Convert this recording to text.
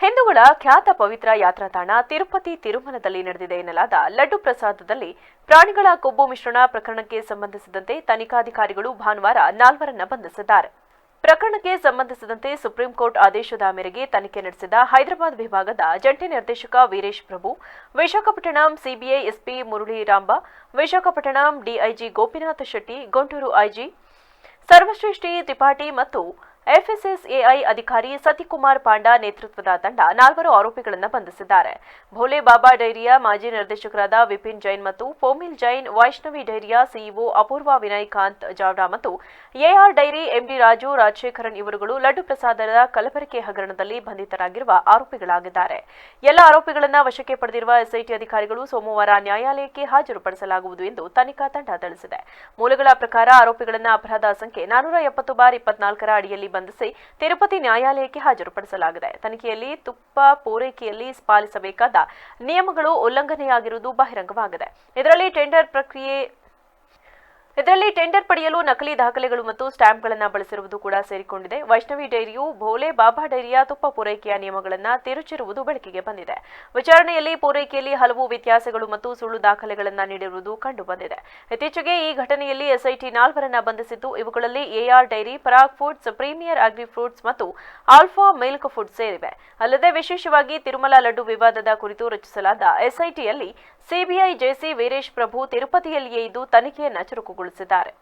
ಹಿಂದೂಗಳ ಖ್ಯಾತ ಪವಿತ್ರ ಯಾತ್ರಾ ತಾಣ ತಿರುಪತಿ ತಿರುಮಲದಲ್ಲಿ ನಡೆದಿದೆ ಎನ್ನಲಾದ ಲಡ್ಡು ಪ್ರಸಾದದಲ್ಲಿ ಪ್ರಾಣಿಗಳ ಕೊಬ್ಬು ಮಿಶ್ರಣ ಪ್ರಕರಣಕ್ಕೆ ಸಂಬಂಧಿಸಿದಂತೆ ತನಿಖಾಧಿಕಾರಿಗಳು ಭಾನುವಾರ ನಾಲ್ವರನ್ನ ಬಂಧಿಸಿದ್ದಾರೆ. ಪ್ರಕರಣಕ್ಕೆ ಸಂಬಂಧಿಸಿದಂತೆ ಸುಪ್ರೀಂ ಕೋರ್ಟ್ ಆದೇಶದ ಮೇರೆಗೆ ತನಿಖೆ ನಡೆಸಿದ ಹೈದರಾಬಾದ್ ವಿಭಾಗದ ಜಂಟಿ ನಿರ್ದೇಶಕ Veeresh Prabhu, Visakhapatnam CBI SP Muraliramba, Visakhapatnam DIG Gopinath Shetty, Guntur IG Sarvashreshti Tripathi ಮತ್ತು ಎಫ್ಎಸ್ಎಸ್ಎಐ ಅಧಿಕಾರಿ ಸತಿಕುಮಾರ್ ಪಾಂಡಾ ನೇತೃತ್ವದ ತಂಡ ನಾಲ್ವರು ಆರೋಪಿಗಳನ್ನು ಬಂಧಿಸಿದ್ದಾರೆ. ಭೋಲೆ ಬಾಬಾ ಡೈರಿಯ ಮಾಜಿ ನಿರ್ದೇಶಕರಾದ ವಿಪಿನ್ ಜೈನ್ ಮತ್ತು ಫೋಮಿಲ್ ಜೈನ್, ವೈಷ್ಣವಿ ಡೈರಿಯ ಸಿಇಒ ಅಪೂರ್ವ ವಿನಯ್ ಕಾಂತ್ ಜಾವ್ಡಾ ಮತ್ತು AR dairy MD Raju Rajasekharan ಇವರುಗಳು ಲಡ್ಡು ಪ್ರಸಾದರ ಕಲಬೆರಕೆ ಹಗರಣದಲ್ಲಿ ಬಂಧಿತರಾಗಿರುವ ಆರೋಪಿಗಳಾಗಿದ್ದಾರೆ. ಎಲ್ಲ ಆರೋಪಿಗಳನ್ನು ವಶಕ್ಕೆ ಪಡೆದಿರುವ ಎಸ್ಐಟಿ ಅಧಿಕಾರಿಗಳು ಸೋಮವಾರ ನ್ಯಾಯಾಲಯಕ್ಕೆ ಹಾಜರುಪಡಿಸಲಾಗುವುದು ಎಂದು ತನಿಖಾ ತಂಡ ತಿಳಿಸಿದೆ. ಮೂಲಗಳ ಪ್ರಕಾರ ಆರೋಪಿಗಳನ್ನು ಅಪರಾಧ ಸಂಖ್ಯೆ ನಾನೂರ ಎಪ್ಪತ್ತು ಬಾರ್ ಇಪ್ಪತ್ನಾಲ್ಕರ ಅಡಿಯಲ್ಲಿ ಬಂಧಿಸಿ ತಿರುಪತಿ ನ್ಯಾಯಾಲಯಕ್ಕೆ ಹಾಜರುಪಡಿಸಲಾಗಿದೆ. ತನಿಖೆಯಲ್ಲಿ ತುಪ್ಪ ಪೂರೈಕೆಯಲ್ಲಿ ಪಾಲಿಸಬೇಕಾದ ನಿಯಮಗಳು ಉಲ್ಲಂಘನೆಯಾಗಿರುವುದು ಬಹಿರಂಗವಾಗಿದೆ. ಇದರಲ್ಲಿ ಟೆಂಡರ್ ಪ್ರಕ್ರಿಯೆ ಇದರಲ್ಲಿ ಟೆಂಡರ್ ಪಡೆಯಲು ನಕಲಿ ದಾಖಲೆಗಳು ಮತ್ತು ಸ್ಟಾಂಪ್ಗಳನ್ನು ಬಳಸಿರುವುದು ಕೂಡ ಸೇರಿಕೊಂಡಿದೆ. ವೈಷ್ಣವಿ ಡೈರಿಯು, ಭೋಲೆ, ಬಾಬಾ ಡೈರಿಯ, ತುಪ್ಪ ಪೂರೈಕೆಯ ನಿಯಮಗಳನ್ನು ತಿರುಚಿರುವುದು ಬೆಳಕಿಗೆ ಬಂದಿದೆ. ವಿಚಾರಣೆಯಲ್ಲಿ ಪೂರೈಕೆಯಲ್ಲಿ ಹಲವು ವ್ಯತ್ಯಾಸಗಳು ಮತ್ತು ಸುಳ್ಳು ದಾಖಲೆಗಳನ್ನು ನೀಡಿರುವುದು ಕಂಡುಬಂದಿದೆ. ಇತ್ತೀಚೆಗೆ ಈ ಘಟನೆಯಲ್ಲಿ ಎಸ್ಐಟಿ ನಾಲ್ವರನ್ನ ಬಂಧಿಸಿದ್ದು, ಇವುಗಳಲ್ಲಿ AR dairy, Parag foods, premier agri fruits ಮತ್ತು ಆಲ್ಫಾ ಮಿಲ್ಕ್ ಫುಡ್ ಸೇರಿವೆ. ಅಲ್ಲದೆ ವಿಶೇಷವಾಗಿ ತಿರುಮಲ ಲಡ್ಡು ವಿವಾದದ ಕುರಿತು ರಚಿಸಲಾದ ಎಸ್ಐಟಿಯಲ್ಲಿ ಸಿಬಿಐ ಜೆಸಿ ವೀರೇಶ್ ಪ್ರಭು ತಿರುಪತಿಯಲ್ಲಿಯೇ ಇದ್ದು, ತನಿಖೆಯನ್ನ ಚುರುಕುಗೊಳಿಸಿದ್ದಾರೆ